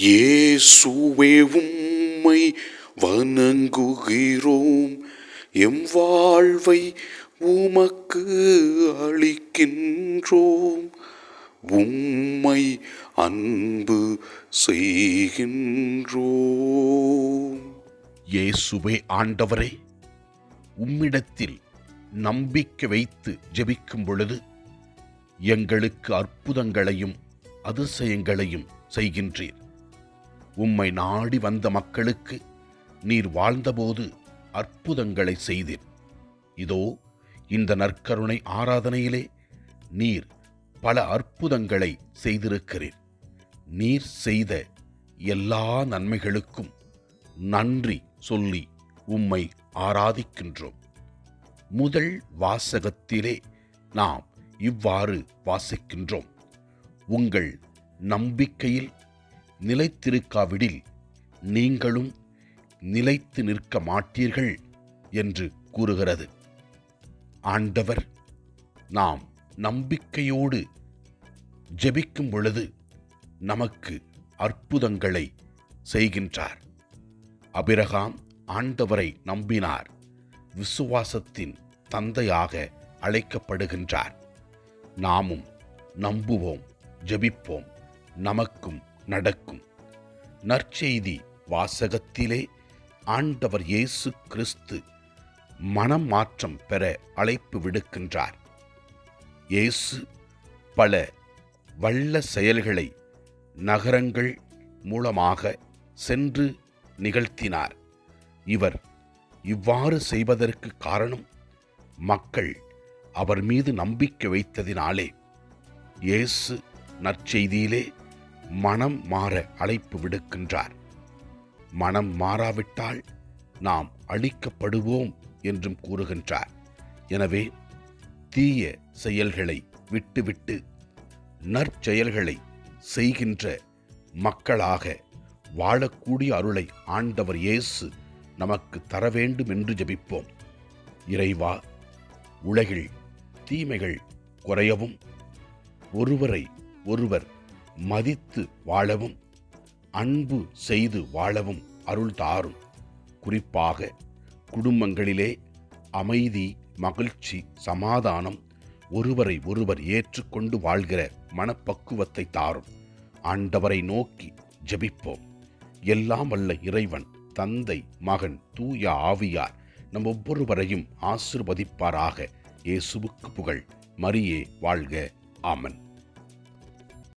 இயேசுவே உம்மை வணங்குகிறோம். எம் வாழ்வை உமக்கு அளிக்கின்றோம். உம்மை அன்பு செய்கின்றோம். இயேசுவே ஆண்டவரே உம்மிடத்தில் நம்பிக்கை வைத்து ஜெபிக்கும் பொழுது எங்களுக்கு அற்புதங்களையும் அதிசயங்களையும் செய்கின்றீர். உம்மை நாடி வந்த மக்களுக்கு நீர் வாழ்ந்தபோது அற்புதங்களை செய்தீர். இதோ இந்த நற்கருணை ஆராதனையிலே நீர் பல அற்புதங்களை செய்திருக்கிறீர். நீர் செய்த எல்லா நன்மைகளுக்கும் நன்றி சொல்லி உம்மை ஆராதிக்கின்றோம். முதல் வாசகத்திலே நாம் இவ்வாறு வாசிக்கின்றோம். உங்கள் நம்பிக்கையில் நிலைத்திருக்காவிடில் நீங்களும் நிலைத்து நிற்க மாட்டீர்கள் என்று கூறுகிறது. ஆண்டவர் நாம் நம்பிக்கையோடு ஜெபிக்கும் பொழுது நமக்கு அற்புதங்களை செய்கின்றார். அபிரகாம் ஆண்டவரை நம்பினார். விசுவாசத்தின் தந்தையாக அழைக்கப்படுகின்றார். நாமும் நம்புவோம் ஜெபிப்போம் நமக்கும் நடக்கும். நற்செய்தி வாசகத்திலே ஆண்டவர் இயேசு கிறிஸ்து மனம் மாற்றம் பெற அழைப்பு விடுக்கின்றார். இயேசு பல வல்ல செயல்களை நகரங்கள் மூலமாக சென்று நிகழ்த்தினார். இவர் இவ்வாறு செய்வதற்கு காரணம் மக்கள் அவர் மீது நம்பிக்கை வைத்ததினாலே. இயேசு நற்செய்தியிலே மனம் மாற அழைப்பு விடுக்கின்றார். மனம் மாறாவிட்டால் நாம் அழிக்கப்படுவோம் என்றும் கூறுகின்றார். எனவே தீய செயல்களை விட்டுவிட்டு நற்செயல்களை செய்கின்ற மக்களாக வாழக்கூடிய அருளை ஆண்டவர் இயேசு நமக்கு தர வேண்டும் என்று ஜெபிப்போம். இறைவா உலகில் தீமைகள் குறையவும் ஒருவரை ஒருவர் மதித்து வாழவும் அன்பு செய்து வாழவும் அருள் தாரும். குறிப்பாக குடும்பங்களிலே அமைதி மகிழ்ச்சி சமாதானம் ஒருவரை ஒருவர் ஏற்றுக்கொண்டு வாழ்கிற மனப்பக்குவத்தை தாரும். ஆண்டவரை நோக்கி ஜெபிப்போம். எல்லாம் வல்ல இறைவன் தந்தை மகன் தூய ஆவியார் நம் ஒவ்வொருவரையும் ஆசிர்வதிப்பாராக. இயேசுவுக்கு புகழ். மரியே வாழ்க. ஆமன்.